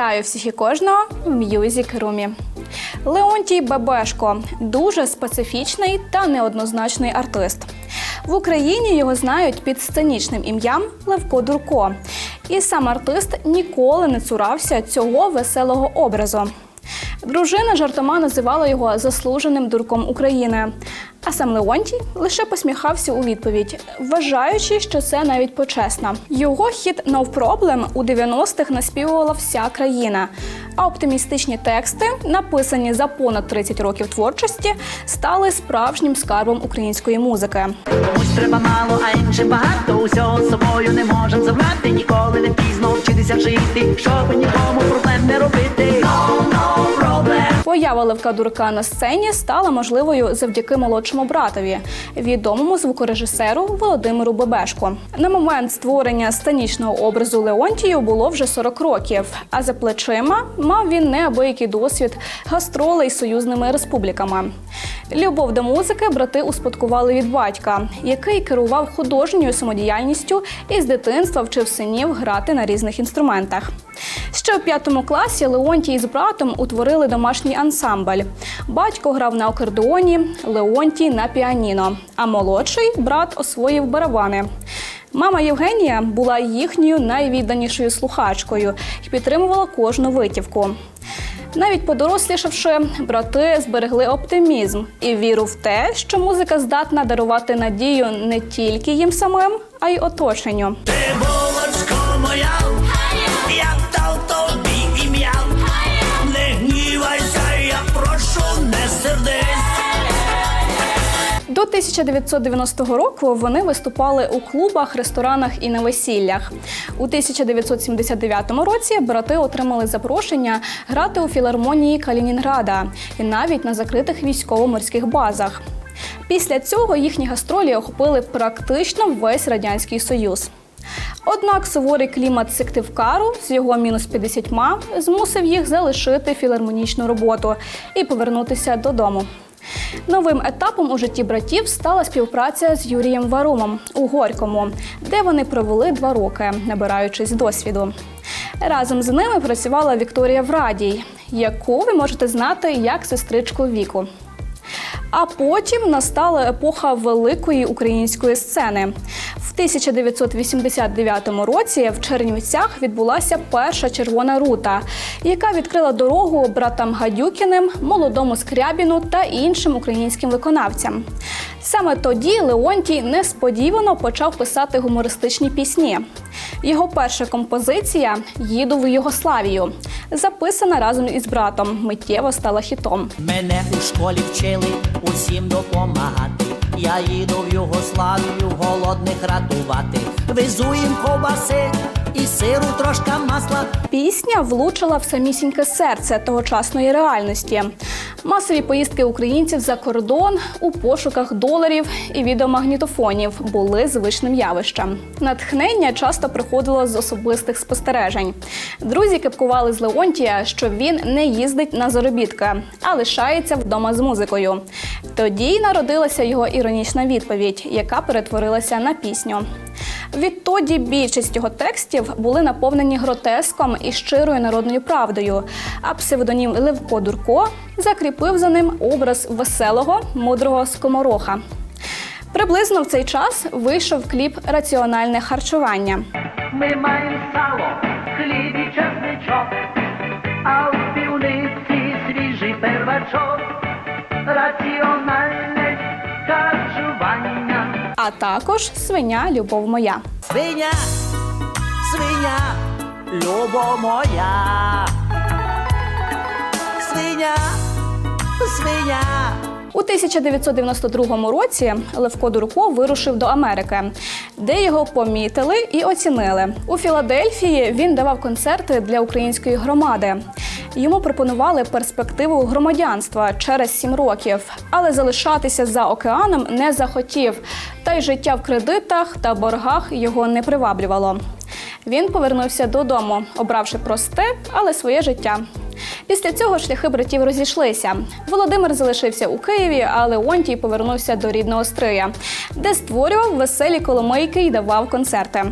Вітаю всіх і кожного в М'юзік Румі. Леонтій Бебешко дуже специфічний та неоднозначний артист. В Україні його знають під сценічним ім'ям Левко Дурко. І сам артист ніколи не цурався цього веселого образу. Дружина жартома називала його заслуженим дурком України. А сам Леонтій лише посміхався у відповідь, вважаючи, що це навіть почесно. Його хіт «No Problem» у 90-х наспівувала вся країна. А оптимістичні тексти, написані за понад 30 років творчості, стали справжнім скарбом української музики. Комусь треба мало, а іншим багато. Усього з собою не можем забрати. Ніколи не пізно вчитися жити, щоб нікому проблем не робити. No, no problem. Поява Левка Дурка на сцені стала можливою завдяки молодшому братові, відомому звукорежисеру Володимиру Бебешку. На момент створення сценічного образу Леонтію було вже 40 років. А за плечима мав він неабиякий досвід гастролей з союзними республіками. Любов до музики брати успадкували від батька, який керував художньою самодіяльністю і з дитинства вчив синів грати на різних інструментах. Ще у п'ятому класі Леонтій з братом утворили домашній ансамбль. Батько грав на акордеоні, Леонтій на піаніно, а молодший брат освоїв барабани. Мама Євгенія була їхньою найвідданішою слухачкою і підтримувала кожну витівку. Навіть подорослішавши, брати зберегли оптимізм і віру в те, що музика здатна дарувати надію не тільки їм самим, а й оточенню. Ти булочко моя, До 1990 року вони виступали у клубах, ресторанах і на весіллях. У 1979 році брати отримали запрошення грати у філармонії Калінінграда і навіть на закритих військово-морських базах. Після цього їхні гастролі охопили практично весь радянський союз. Однак суворий клімат Сиктивкару з його мінус 50 змусив їх залишити філармонічну роботу і повернутися додому. Новим етапом у житті братів стала співпраця з Юрієм Варумом у Горькому, де вони провели два роки, набираючись досвіду. Разом з ними працювала Вікторія Врадій, яку ви можете знати як сестричку Віку. А потім настала епоха великої української сцени. В 1989 році в Чернівцях відбулася перша червона рута, яка відкрила дорогу братам Гадюкіним, молодому Скрябіну та іншим українським виконавцям. Саме тоді Леонтій несподівано почав писати гумористичні пісні. Його перша композиція Їду в Югославію, записана разом із братом, миттєво стала хітом. Мене у школі вчили усім допомагати. Я їду в Югославію голодних рятувати. Везу їм ковбаси і сиру трошка масла. Пісня влучила в самісіньке серце тогочасної реальності. Масові поїздки українців за кордон у пошуках доларів і відеомагнітофонів були звичним явищем. Натхнення часто приходило з особистих спостережень. Друзі кепкували з Леонтія, що він не їздить на заробітки, а лишається вдома з музикою. Тоді й народилася його іронічна відповідь, яка перетворилася на пісню. Відтоді більшість його текстів були наповнені гротеском і щирою народною правдою. А псевдонім Левко Дурко закріпив за ним образ веселого, мудрого скомороха. Приблизно в цей час вийшов кліп Раціональне харчування. Ми маємо сало, хліб і чесничок, а в півниці свіжий первачок, раціональне. А також свиня Любов моя. Свиня, свиня, любо моя. Свиня, свиня. У 1992 році Левко Дурко вирушив до Америки, де його помітили і оцінили. У Філадельфії він давав концерти для української громади. Йому пропонували перспективу громадянства через сім років, але залишатися за океаном не захотів. Та й життя в кредитах та боргах його не приваблювало. Він повернувся додому, обравши просте, але своє життя. Після цього шляхи братів розійшлися. Володимир залишився у Києві, а Леонтій повернувся до рідного Стрия, де створював веселі коломийки і давав концерти.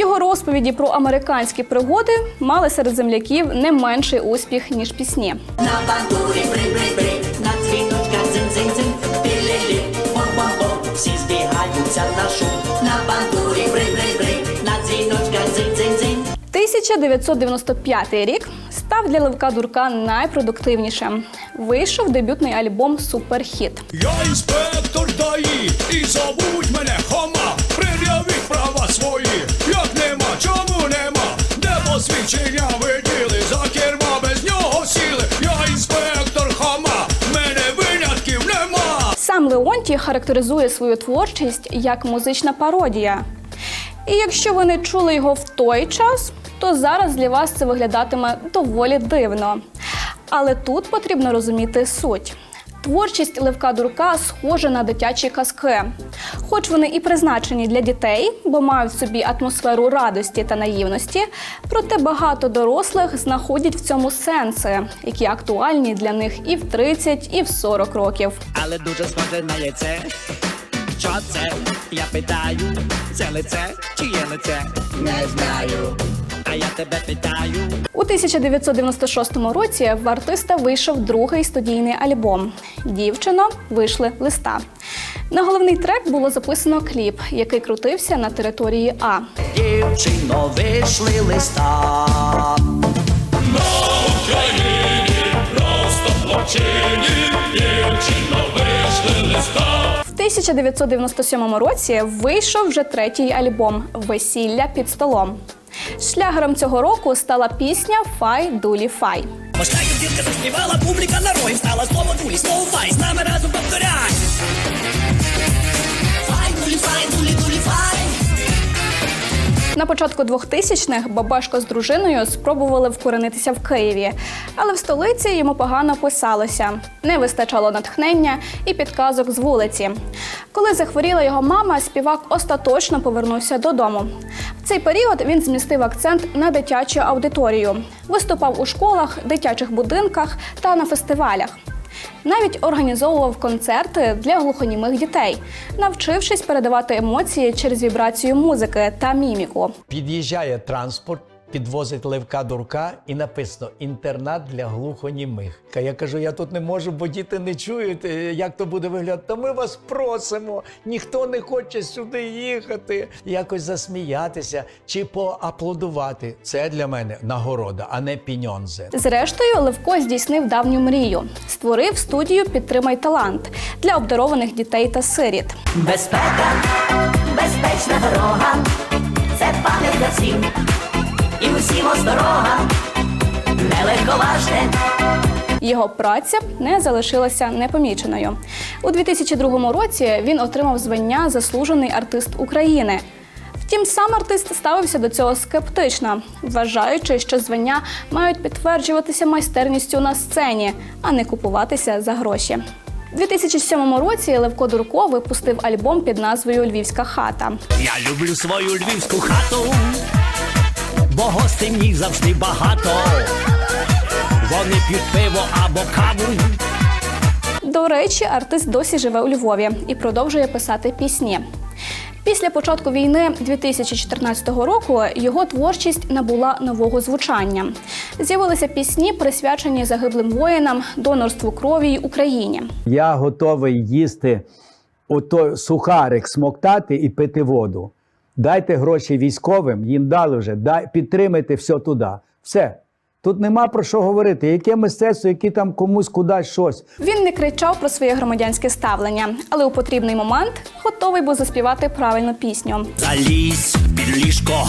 Його розповіді про американські пригоди мали серед земляків не менший успіх ніж пісні. На бандурі бри-бри-бри, на дзвіночках дзинь-дзинь-дзинь, пілі-лі, бом-бом-бом, всі збігаються на шум. На бандурі бри-бри-бри, на дзвіночках дзинь-дзинь-дзинь. 1995 рік став для Левка Дурка найпродуктивнішим. Вийшов дебютний альбом Суперхіт. Я інспектор ДАІ і зовуть мене Хома. Леонтій характеризує свою творчість як музична пародія. І якщо ви не чули його в той час, то зараз для вас це виглядатиме доволі дивно. Але тут потрібно розуміти суть. Творчість Левка Дурка схожа на дитячі казки. Хоч вони і призначені для дітей, бо мають в собі атмосферу радості та наївності, проте багато дорослих знаходять в цьому сенси, які актуальні для них і в 30, і в 40 років. але дуже схоже на яйце. Що це? Я питаю, це лице чи є лице? Не знаю. А я тебе питаю. У 1996 році в артиста вийшов другий студійний альбом Дівчино вийшли листа. На головний трек було записано кліп, який крутився на території А. Дівчино, вийшли листа. В 1997 році вийшов вже третій альбом Весілля під столом. Шлягером цього року стала пісня Фай дулі фай. Мошка дівка заспівала, публіка на рой встала слово дулі, слово фай, з нами разом повторяй. Фай, дулі, фай, дулі, дулі, фай. На початку 2000-х Бабашко з дружиною спробували вкоренитися в Києві, але в столиці йому погано писалося. Не вистачало натхнення і підказок з вулиці. Коли захворіла його мама, співак остаточно повернувся додому. Цей період він змістив акцент на дитячу аудиторію, виступав у школах, дитячих будинках та на фестивалях. Навіть організовував концерти для глухонімих дітей, навчившись передавати емоції через вібрацію музики та міміку. Під'їжджає транспорт, підвозить Левка Дурка і написано інтернат для глухонімих. Ка Я кажу, я тут не можу, бо діти не чують, е, як то буде виглядати. Та ми вас просимо, ніхто не хоче сюди їхати, якось засміятися чи поаплодувати. Це для мене нагорода, а не піньонзе. Зрештою, Левко здійснив давню мрію, створив студію Підтримай талант для обдарованих дітей та сиріт. Безпека, безпечна дорога, це пам'ятка всім, і усім осторога, нелегковажне. Його праця не залишилася непоміченою. У 2002 році він отримав звання Заслужений артист України. Втім, сам артист ставився до цього скептично, вважаючи, що звання мають підтверджуватися майстерністю на сцені, а не купуватися за гроші. У 2007 році Левко Дурко випустив альбом під назвою Львівська хата. Я люблю свою львівську хату, бо гостей завжди багато. Вони п'ють пиво або каву. До речі, артист досі живе у Львові і продовжує писати пісні. Після початку війни 2014 року його творчість набула нового звучання. З'явилися пісні, присвячені загиблим воїнам, донорству крові й Україні. Я готовий їсти ото сухарик, смоктати і пити воду. Дайте гроші військовим, їм дали вже, дай, підтримайте все туди. Все. Тут нема про що говорити. Яке мистецтво, які там комусь кудись щось. Він не кричав про своє громадянське ставлення, але у потрібний момент готовий був заспівати правильну пісню. Залізь під ліжко,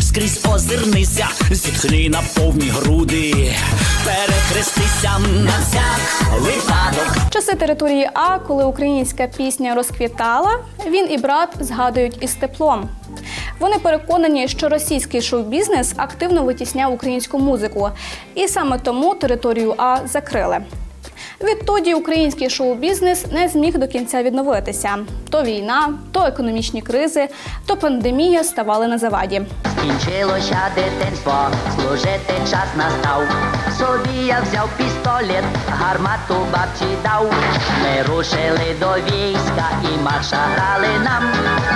скрізь озирнися, зітхни на повні груди, перехрестися на всяк випадок. Часи території А, коли українська пісня розквітала, він і брат згадують із теплом. Вони переконані, що російський шоу-бізнес активно витісняв українську музику, і саме тому територію А закрили. Відтоді український шоу-бізнес не зміг до кінця відновитися. То війна, то економічні кризи, то пандемія ставали на заваді. Скінчилося дитинство, служити час настав. Собі я взяв пістолет, гармату бабці дав. Ми рушили до війська і марша грали нам.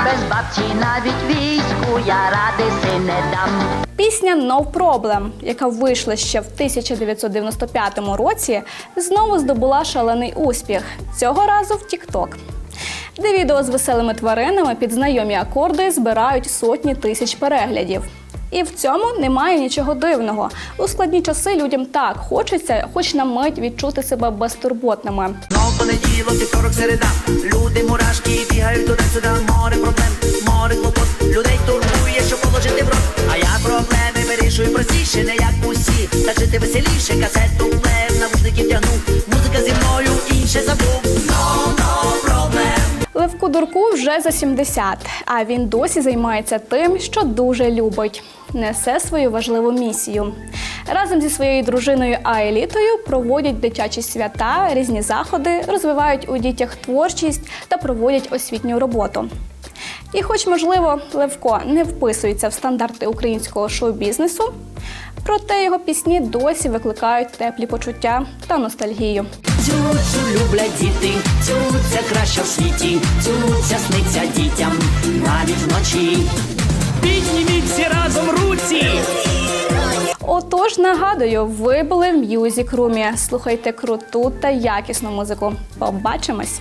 Без бабці навіть війську я ради си не дам. Пісня No Problem, яка вийшла ще в 1995 році, знову здобула шалений успіх. Цього разу в TikTok. Де відео з веселими тваринами під знайомі акорди збирають сотні тисяч переглядів. І в цьому немає нічого дивного. У складні часи людям так хочеться, хоч на мить відчути себе безтурботними. Знов понеділок, вівторок, середа. Люди мурашки бігають туди-сюди. Море проблем, море Вже за 70, а він досі займається тим, що дуже любить. Несе свою важливу місію. Разом зі своєю дружиною Аелітою проводять дитячі свята, різні заходи, розвивають у дітях творчість та проводять освітню роботу. І, хоч, можливо, Левко не вписується в стандарти українського шоу-бізнесу, проте його пісні досі викликають теплі почуття та ностальгію. Цю-цю люблять діти, цю-ця краща в світі, цю-ця сниться дітям навіть вночі. Підніміть всі разом руці! Отож, нагадую, ви були в М'юзік Румі. Слухайте круту та якісну музику. Побачимось!